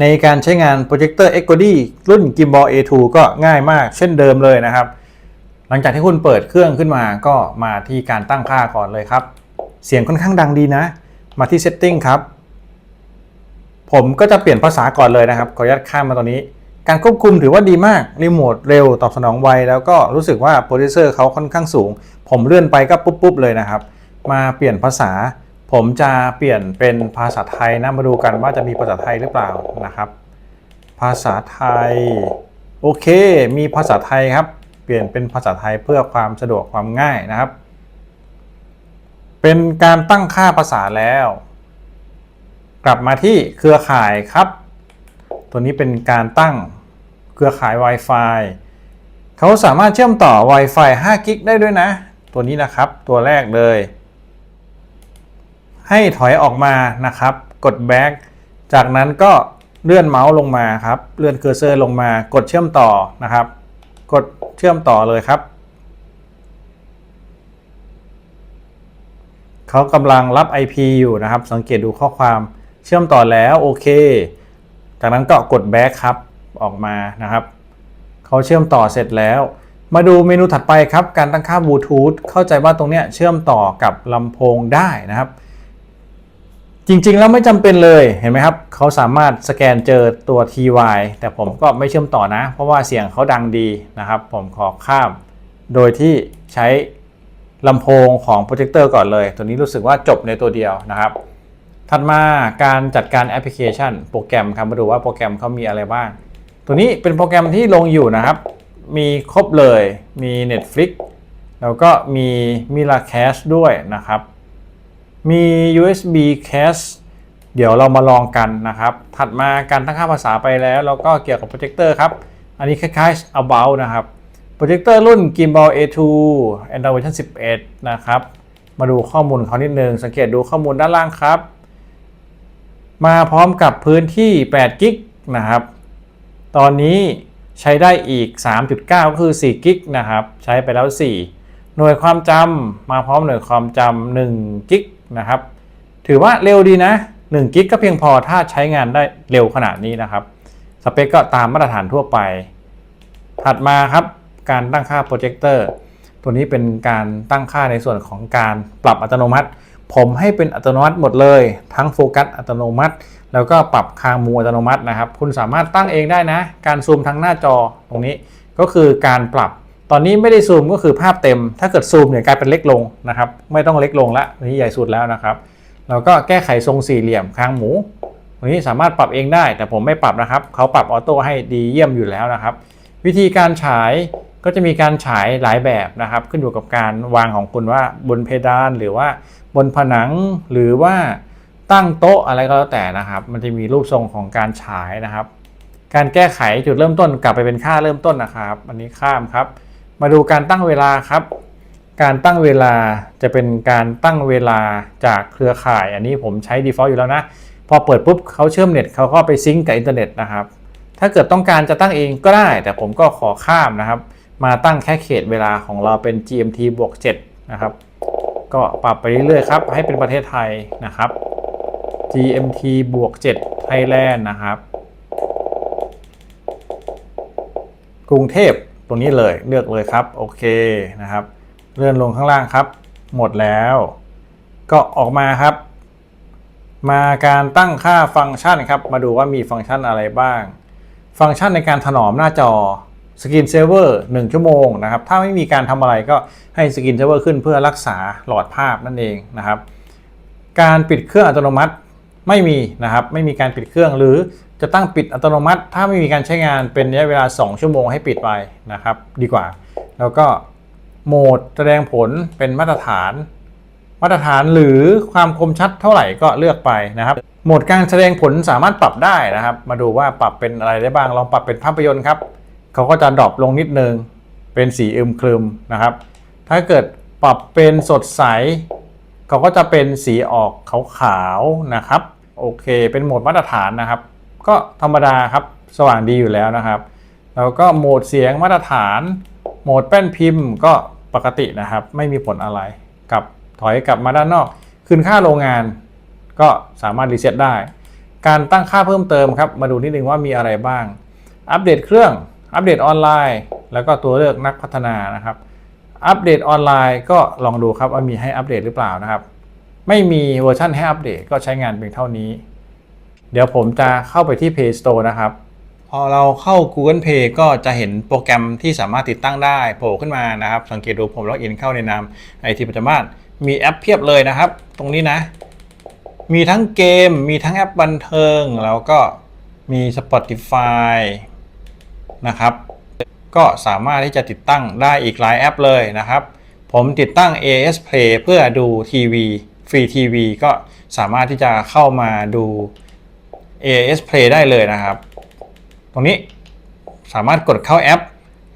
ในการใช้งานโปรเจคเตอร์ e x o d รุ่น Gimbal A2 ก็ง่ายมากเช่นเดิมเลยนะครับ หลังจากที่คุณเปิดเครื่องขึ้นมาก็มาที่การตั้งค่าก่อนเลยครับ เสียงค่อนข้างดังดีนะ มาที่ Setting ครับ ผมก็จะเปลี่ยนภาษาก่อนเลยนะครับขออนุญาตข้ามมาตอนนี้ การควบคุมถือว่าดีมากรีโมทเร็วตอบสนองไวแล้วก็รู้สึกว่าโปรดิวเซอร์เขาค่อนข้างสูง ผมเลื่อนไปก็ปุ๊บๆเลยนะครับ มาเปลี่ยนภาษา ผมจะเปลี่ยนเป็นภาษาไทยนะมาดูกันว่าจะมีภาษาไทยหรือเปล่านะครับ ภาษาไทย โอเค มีภาษาไทยครับ เปลี่ยนเป็นภาษาไทยเพื่อความสะดวกความง่ายนะครับ เป็นการตั้งค่าภาษาแล้ว กลับมาที่เครือข่ายครับ ตัวนี้เป็นการตั้งเครือข่าย Wi-Fi เขาสามารถเชื่อมต่อ Wi-Fi 5 กิกได้ด้วยนะ ตัวนี้นะครับตัวแรกเลย ให้ถอยออกมานะครับ กด back จากนั้นก็เลื่อนเมาส์ลงมาครับ เลื่อนเคอร์เซอร์ลงมากดเชื่อมต่อนะครับ กดเชื่อมต่อเลยครับ เขากำลังรับ IP อยู่นะครับ สังเกตดูข้อความเชื่อมต่อแล้วโอเค จากนั้นก็กด back ครับออกมานะครับ เขาเชื่อมต่อเสร็จแล้ว มาดูเมนูถัดไปครับ การตั้งค่าบลูทูธเข้าใจว่าตรงเนี้ยเชื่อมต่อกับลำโพงได้นะครับ จริง ๆ แล้วไม่จำเป็นเลยเห็นไหมครับเขาสามารถสแกนเจอตัว TY แต่ผมก็ไม่เชื่อมต่อนะ เพราะว่าเสียงเขาดังดีนะครับ ผมขอข้าม โดยที่ใช้ลำโพงของโปรเจคเตอร์ก่อนเลย ตัวนี้รู้สึกว่าจบในตัวเดียวนะครับ ถัดมาการจัดการแอปพลิเคชัน โปรแกรมครับมาดูว่าโปรแกรมเขามีอะไรบ้าง ตัวนี้เป็นโปรแกรมที่ลงอยู่นะครับ มีครบเลยมี Netflix แล้วก็มี Miracast ด้วยนะครับ มี USB cache เดี๋ยวเรามาลองกันนะครับ ถัดมาการตั้งค่าภาษาไปแล้วแล้วก็เกี่ยวกับโปรเจคเตอร์ครับ อันนี้คล้ายๆ about นะครับ โปรเจคเตอร์รุ่น Gimbal A2 Android version 11 นะครับ มาดูข้อมูลเขานิดนึง สังเกตดูข้อมูลด้านล่างครับ มาพร้อมกับพื้นที่8กิกนะครับ ตอนนี้ใช้ได้อีก 3.9 ก็คือ4กิกนะครับ ใช้ไปแล้ว 4 หน่วยความจำมาพร้อมหน่วยความจำ1กิก นะครับ ถือว่าเร็วดีนะ1กิกก็เพียงพอถ้าใช้งานได้เร็วขนาดนี้นะครับ สเปคก็ตามมาตรฐานทั่วไป ถัดมาครับการตั้งค่าโปรเจคเตอร์ตัวนี้เป็นการตั้งค่าในส่วนของการปรับอัตโนมัติ ผมให้เป็นอัตโนมัติหมดเลย ทั้งโฟกัสอัตโนมัติ แล้วก็ปรับคางมูอัตโนมัตินะครับ คุณสามารถตั้งเองได้นะ การซูมทั้งหน้าจอตรงนี้ก็คือการปรับ ตอนนี้ไม่ได้ซูมก็คือภาพเต็ม ถ้าเกิดซูมเนี่ยกลายเป็นเล็กลงนะครับ ไม่ต้องเล็กลงละนี่ใหญ่สุดแล้วนะครับแล้วก็แก้ไขทรงสี่เหลี่ยมคางหมูตรงนี้สามารถปรับเองได้ แต่ผมไม่ปรับนะครับ เขาปรับออโต้ให้ดีเยี่ยมอยู่แล้วนะครับ วิธีการฉายก็จะมีการฉายหลายแบบนะครับ ขึ้นอยู่กับการวางของคุณว่าบนเพดานหรือว่าบนผนังหรือว่าตั้งโต๊ะอะไรก็แล้วแต่นะครับ มันจะมีรูปทรงของการฉายนะครับ การแก้ไขจุดเริ่มต้นกลับไปเป็นค่าเริ่มต้นนะครับ อันนี้ข้ามครับ มาดูการตั้งเวลาครับ การตั้งเวลาจะเป็นการตั้งเวลาจากเครือข่าย อันนี้ผมใช้ default อยู่แล้วนะ พอเปิดปุ๊บเขาเชื่อมเน็ตเขาก็ไปซิงก์กับอินเทอร์เน็ตนะครับ ถ้าเกิดต้องการจะตั้งเองก็ได้ แต่ผมก็ขอข้ามนะครับ มาตั้งแค่เขตเวลาของเราเป็น GMT บวก7นะครับ ก็ปรับไปเรื่อยๆครับ ให้เป็นประเทศไทยนะครับ GMT บวก7 Thailand นะครับ กรุงเทพ ตรงนี้เลยเลือกเลยครับโอเคนะครับ เลื่อนลงข้างล่างครับ หมดแล้ว ก็ออกมาครับ มาการตั้งค่าฟังก์ชันครับ มาดูว่ามีฟังก์ชันอะไรบ้าง ฟังก์ชันในการถนอมหน้าจอสกินเซเวอร์1ชั่วโมงนะครับ ถ้าไม่มีการทำอะไรก็ให้สกินเซเวอร์ขึ้นเพื่อรักษาหลอดภาพนั่นเองนะครับ การปิดเครื่องอัตโนมัติไม่มีนะครับ ไม่มีการปิดเครื่องหรือ จะตั้งปิดอัตโนมัติ ถ้าไม่มีการใช้งานเป็นระยะเวลา 2 ชั่วโมงให้ปิดไปนะครับ ดีกว่า แล้วก็โหมดแสดงผลเป็นมาตรฐาน มาตรฐานหรือความคมชัดเท่าไหร่ก็เลือกไปนะครับ โหมดการแสดงผลสามารถปรับได้นะครับ มาดูว่าปรับเป็นอะไรได้บ้างลองปรับเป็นภาพยนตร์ครับเขาก็จะดรอปลงนิดนึงเป็นสีอึมครึมนะครับ ถ้าเกิดปรับเป็นสดใสเขาก็จะเป็นสีออกขาวๆนะครับ โอเค เป็นโหมดมาตรฐานนะครับ ก็ธรรมดาครับสว่างดีอยู่แล้วนะครับ แล้วก็โหมดเสียงมาตรฐาน โหมดแป้นพิมพ์ก็ปกตินะครับ ไม่มีผลอะไรกับถอยกลับมาด้านนอก คืนค่าโรงงานก็สามารถรีเซ็ตได้ การตั้งค่าเพิ่มเติมครับ มาดูนิดนึงว่ามีอะไรบ้าง อัปเดตเครื่อง อัปเดตออนไลน์ แล้วก็ตัวเลือกนักพัฒนานะครับ อัปเดตออนไลน์ก็ลองดูครับว่ามีให้อัปเดตหรือเปล่านะครับ ไม่มีเวอร์ชันให้อัปเดตก็ใช้งานเพียงเท่านี้ เดี๋ยวผมจะเข้าไปที่ Play Store นะครับ พอเราเข้า Google Play ก็จะเห็นโปรแกรมที่สามารถติดตั้งได้โผล่ขึ้นมานะครับ สังเกตดูผมล็อกอินเข้าในนามไอทีปัจจมาศมีแอปเพียบเลยนะครับ ตรงนี้นะ มีทั้งเกม มีทั้งแอปบันเทิง แล้วก็มี Spotify นะครับ ก็สามารถที่จะติดตั้งได้อีกหลายแอปเลยนะครับ ผมติดตั้ง AS Play เพื่อดูทีวีฟรีทีวีก็สามารถที่จะเข้ามาดู AS Play ได้เลยนะครับ ตรงนี้สามารถกดเข้าแอป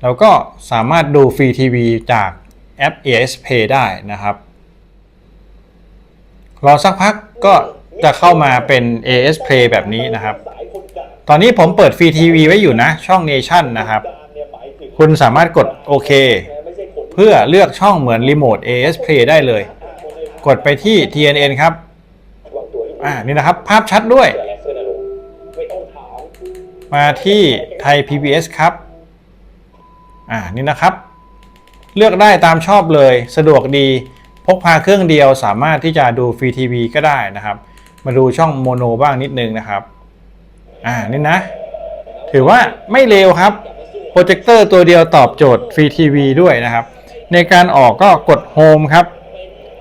แล้วก็สามารถดูฟรีทีวีจากแอป AS Play ได้นะครับ รอสักพักก็จะเข้ามาเป็น AS Play แบบนี้นะครับ ตอนนี้ผมเปิดฟรีทีวีไว้อยู่นะ ช่อง Nation นะครับ คุณสามารถกดโอเคเพื่อเลือกช่องเหมือนรีโมท AS Play ได้เลย กดไปที่ TNN ครับ อ่า นี่นะครับ ภาพชัดด้วย มาที่ไทย PBS ครับ อ่า นี่นะครับ เลือกได้ตามชอบเลย สะดวกดี พกพาเครื่องเดียวสามารถที่จะดูฟรีทีวีก็ได้นะครับ มาดูช่องโมโนบ้างนิดนึงนะครับ อ่า นี่นะ ถือว่าไม่เลวครับ โปรเจคเตอร์ตัวเดียวตอบโจทย์ฟรีทีวีด้วยนะครับ ในการออกก็กดโฮมครับ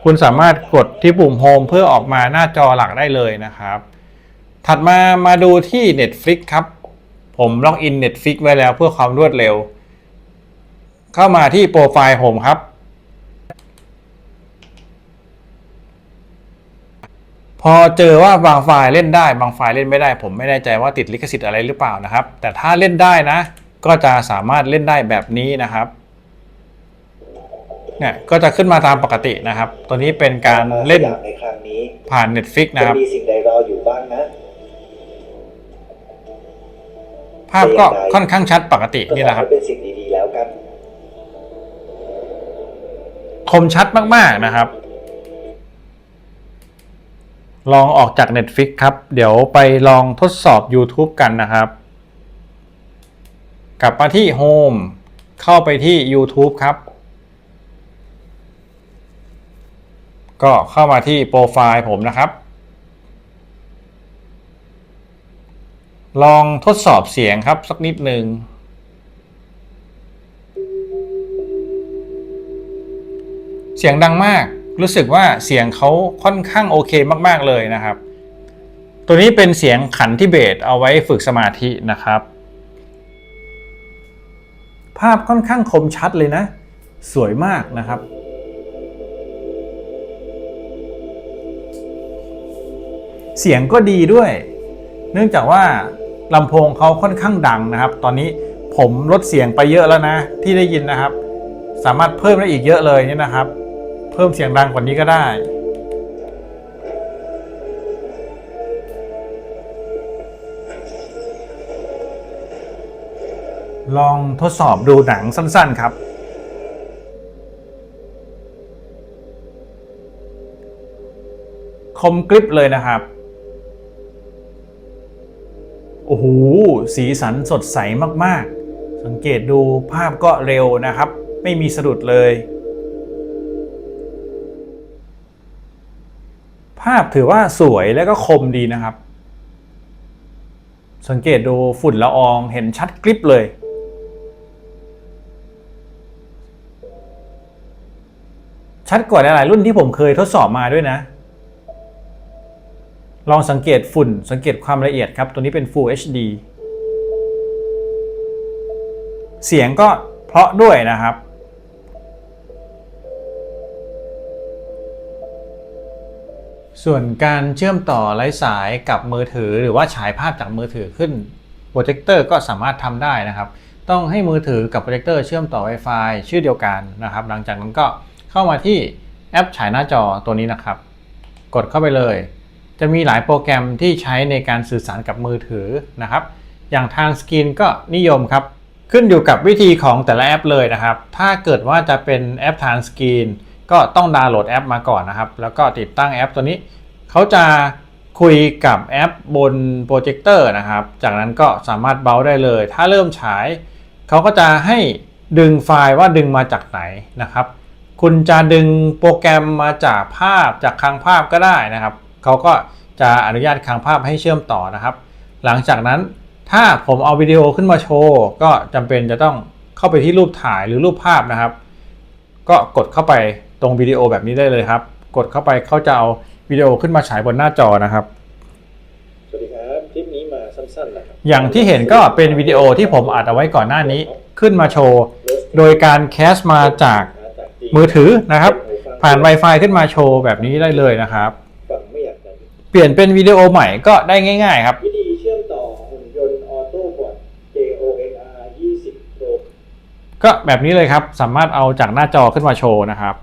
คุณสามารถกดที่ปุ่มโฮมเพื่อออกมาหน้าจอหลักได้เลยนะครับ ถัดมามาดูที่ Netflix ครับ ผมล็อกอิน Netflix ไว้แล้วเพื่อความรวดเร็ว เข้ามาที่โปรไฟล์ผมครับ พอเจอว่าบางไฟล์เล่นได้ บางไฟล์เล่นไม่ได้ ผมไม่แน่ใจว่าติดลิขสิทธิ์อะไรหรือเปล่านะครับ แต่ถ้าเล่นได้นะ ก็จะสามารถเล่นได้แบบนี้นะครับเนี่ยก็จะขึ้นมาตามปกตินะครับ ตัวนี้เป็นการเล่นในครั้งนี้ผ่าน Netflix นะจะครับมีสิ่งใดรออยู่บ้างนะ ภาพก็ค่อนข้างชัดปกตินี่แหละครับก็ขอให้เป็นสิ่งดีๆแล้วกันคมชัดมากๆนะครับ ลองออกจาก Netflix ครับ เดี๋ยวไปลองทดสอบ YouTube กันนะครับ กลับมาที่ Home เข้าไปที่ YouTube ครับ ก็เข้ามาที่โปรไฟล์ผมนะครับ ลองทดสอบเสียงครับสักนิดหนึ่งเสียงดังมากรู้สึกว่าเสียงเขาค่อนข้างโอเคมาก ๆ เลยนะครับ ตัวนี้เป็นเสียงขันที่เบสเอาไว้ฝึกสมาธินะครับ ภาพค่อนข้างคมชัดเลยนะ สวยมากนะครับ เสียงก็ดีด้วย เนื่องจากว่า ลำโพงเขาค่อนข้างดังนะครับ ตอนนี้ผมลดเสียงไปเยอะแล้วนะ ที่ได้ยินนะครับ สามารถเพิ่มได้อีกเยอะเลยเนี่ยนะครับ เพิ่มเสียงดังกว่านี้ก็ได้ลองทดสอบดูหนังสั้นๆครับ คมกริบเลยนะครับ โอ้โหสีสันสดใสมากๆ สังเกตดูภาพก็เร็วนะครับ ไม่มีสะดุดเลย ภาพถือว่าสวยและก็คมดีนะครับ สังเกตดูฝุ่นละอองเห็นชัดกริบเลยชัดกว่าหลายๆรุ่นที่ผมเคยทดสอบมาด้วยนะ ลองสังเกตฝุ่นสังเกตความละเอียดครับ ตัวนี้เป็น Full HD เสียงก็เพราะด้วยนะครับ ส่วนการเชื่อมต่อไร้สายกับมือถือหรือว่าฉายภาพจากมือถือขึ้นโปรเจคเตอร์ก็สามารถทำได้นะครับ ต้องให้มือถือกับโปรเจคเตอร์เชื่อมต่อ Wi-Fi ชื่อเดียวกันนะครับ หลังจากนั้นก็เข้ามาที่แอปฉายหน้าจอตัวนี้นะครับ กดเข้าไปเลย จะมีหลายโปรแกรมที่ใช้ในการสื่อสารกับมือถือนะครับ อย่างทางสกรีนก็นิยมครับ ขึ้นอยู่กับวิธีของแต่ละแอปเลยนะครับ ถ้าเกิดว่าจะเป็นแอปทางสกรีนก็ต้องดาวน์โหลดแอปมาก่อนนะครับ แล้วก็ติดตั้งแอปตัวนี้ เขาจะคุยกับแอปบนโปรเจคเตอร์นะครับ จากนั้นก็สามารถเบราว์ได้เลย ถ้าเริ่มฉาย เขาก็จะให้ดึงไฟล์ว่าดึงมาจากไหนนะครับ คุณจะดึงโปรแกรมมาจากภาพจากคลังภาพก็ได้นะครับ เขาก็จะอนุญาตคลังภาพให้เชื่อมต่อนะครับ หลังจากนั้นถ้าผมเอาวิดีโอขึ้นมาโชว์ก็จำเป็นจะต้องเข้าไปที่รูปถ่ายหรือรูปภาพนะครับ ก็กดเข้าไปตรงวิดีโอแบบนี้ได้เลยครับ กดเข้าไปเขาจะเอาวิดีโอขึ้นมาฉายบนหน้าจอนะครับสวัสดีครับคลิปนี้มาสั้นๆนะครับอย่างที่เห็นก็เป็นวิดีโอที่ผมอัดเอาไว้ก่อนหน้านี้ขึ้นมาโชว์ โดยการแคสมาจากมือถือนะครับ ผ่าน Wi-Fi ขึ้นมาโชว์แบบนี้ได้เลยนะครับ เปลี่ยนเป็นวิดีโอใหม่ก็ได้ง่าย ๆ ครับ วิธีเชื่อมต่อหุ่นยนต์ออโต้บอท JONR 20 Pro ก็แบบนี้เลยครับสามารถเอาจากหน้าจอขึ้นมาโชว์นะครับ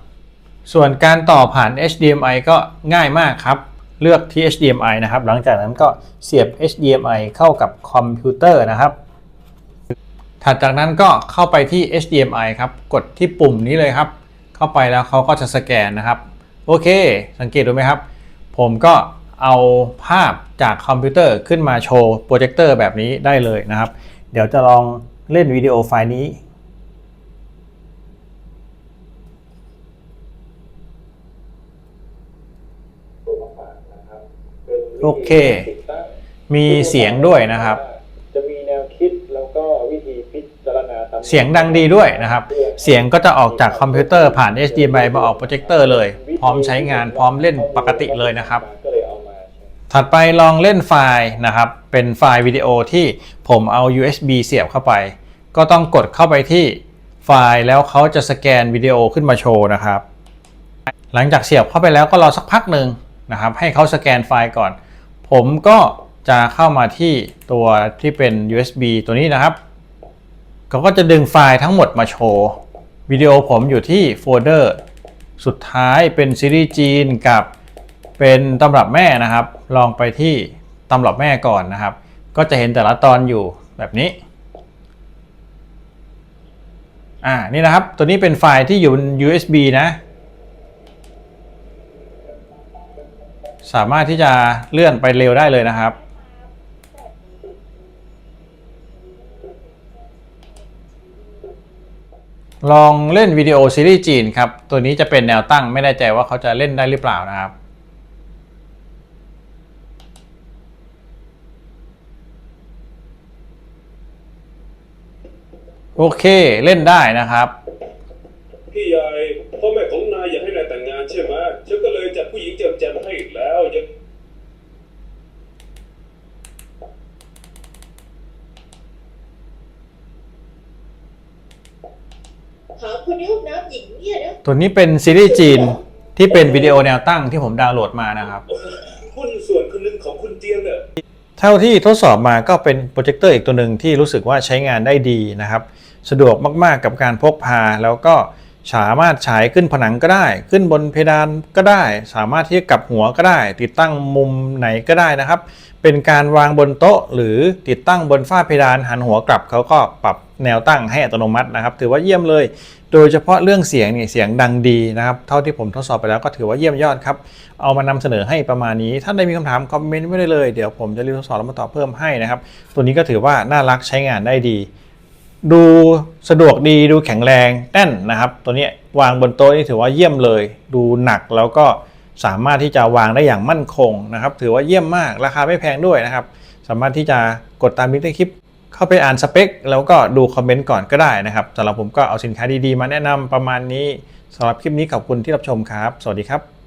ส่วนการต่อผ่าน HDMI ก็ง่ายมากครับ เลือกที่ HDMI นะครับ หลังจากนั้นก็เสียบ HDMI เข้ากับคอมพิวเตอร์นะครับ ถัดจากนั้นก็เข้าไปที่ HDMI ครับ กดที่ปุ่มนี้เลยครับ เข้าไปแล้วเขาก็จะสแกนนะครับ โอเค สังเกตดูไหมครับ ผมก็ เอาภาพจากคอมพิวเตอร์ขึ้นมาโชว์โปรเจคเตอร์แบบนี้ได้เลยนะครับ เดี๋ยวจะลองเล่นวิดีโอไฟล์นี้ โอเค มีเสียงด้วยนะครับ จะมีแนวคิดแล้วก็วิธีพิจารณาเสียงดังดีด้วยนะครับ เสียงก็จะออกจากคอมพิวเตอร์ผ่าน HDMI มาออกโปรเจคเตอร์เลย พร้อมใช้งานพร้อมเล่นปกติเลยนะครับ ถัดไปลองเล่นไฟล์นะครับ เป็นไฟล์วิดีโอที่ผมเอา USB เสียบเข้าไป ก็ต้องกดเข้าไปที่ไฟล์แล้วเขาจะสแกนวิดีโอขึ้นมาโชว์นะครับ หลังจากเสียบเข้าไปแล้วก็รอสักพักหนึ่งนะครับ ให้เขาสแกนไฟล์ก่อน ผมก็จะเข้ามาที่ตัวที่เป็น USB ตัวนี้นะครับเขาก็จะดึงไฟล์ทั้งหมดมาโชว์วิดีโอผมอยู่ที่โฟลเดอร์สุดท้ายเป็นซีรีส์จีนกับ เป็นตำรับแม่นะครับ ลองไปที่ตำรับแม่ก่อนนะครับ ก็จะเห็นแต่ละตอนอยู่แบบนี้อ่านี่นะครับ ตัวนี้เป็นไฟล์ที่อยู่บน USB นะ สามารถที่จะเลื่อนไปเร็วได้เลยนะครับ ลองเล่นวิดีโอซีรีส์จีนครับ ตัวนี้จะเป็นแนวตั้งไม่แน่ใจว่าเขาจะเล่นได้หรือเปล่านะครับ โอเคเล่นได้นะครับ พี่ใหญ่พ่อแม่ของนายอยากให้นายแต่งงานใช่ไหมฉันก็เลยจัดผู้หญิงเจิมแจมให้อีกแล้วยังหาคนในห้องน้ำหญิงเนี่ยนะตัวนี้เป็นซีรีส์จีนที่เป็นวิดีโอแนวตั้งที่ผมดาวน์โหลดมานะครับ หุ้นส่วนคนหนึ่งของคุณเจียงเนี่ยเท่าที่ทดสอบมาก็เป็นโปรเจคเตอร์อีกตัวหนึ่งที่รู้สึกว่าใช้งานได้ดีนะครับ สะดวกมากๆกับการพกพา แล้วก็สามารถฉายขึ้นผนังก็ได้ ขึ้นบนเพดานก็ได้ สามารถที่จะกลับหัวก็ได้ ติดตั้งมุมไหนก็ได้นะครับ เป็นการวางบนโต๊ะ หรือติดตั้งบนฝ้าเพดานหันหัวกลับเขาก็ปรับแนวตั้งให้อัตโนมัตินะครับ ถือว่าเยี่ยมเลย โดยเฉพาะเรื่องเสียงเนี่ยเสียงดังดีนะครับ เท่าที่ผมทดสอบไปแล้วก็ถือว่าเยี่ยมยอดครับ เอามานำเสนอให้ประมาณนี้ ถ้าได้มีคำถามคอมเมนต์ไว้ได้เลย เดี๋ยวผมจะรีบทดสอบแล้วมาตอบเพิ่มให้นะครับ ตัวนี้ก็ถือว่าน่ารักใช้งานได้ดี ดูสะดวกดีดูแข็งแรงแน่นนะครับ ตัวนี้วางบนโต๊ะนี่ถือว่าเยี่ยมเลย ดูหนักแล้วก็สามารถที่จะวางได้อย่างมั่นคงนะครับ ถือว่าเยี่ยมมากราคาไม่แพงด้วยนะครับ สามารถที่จะกดตามลิงก์ใต้คลิป เข้าไปอ่านสเปค แล้วก็ดูคอมเมนต์ก่อนก็ได้นะครับสำหรับผมก็เอาสินค้าดีๆ มาแนะนำประมาณนี้สำหรับคลิปนี้ขอบคุณที่รับชมครับ สวัสดีครับ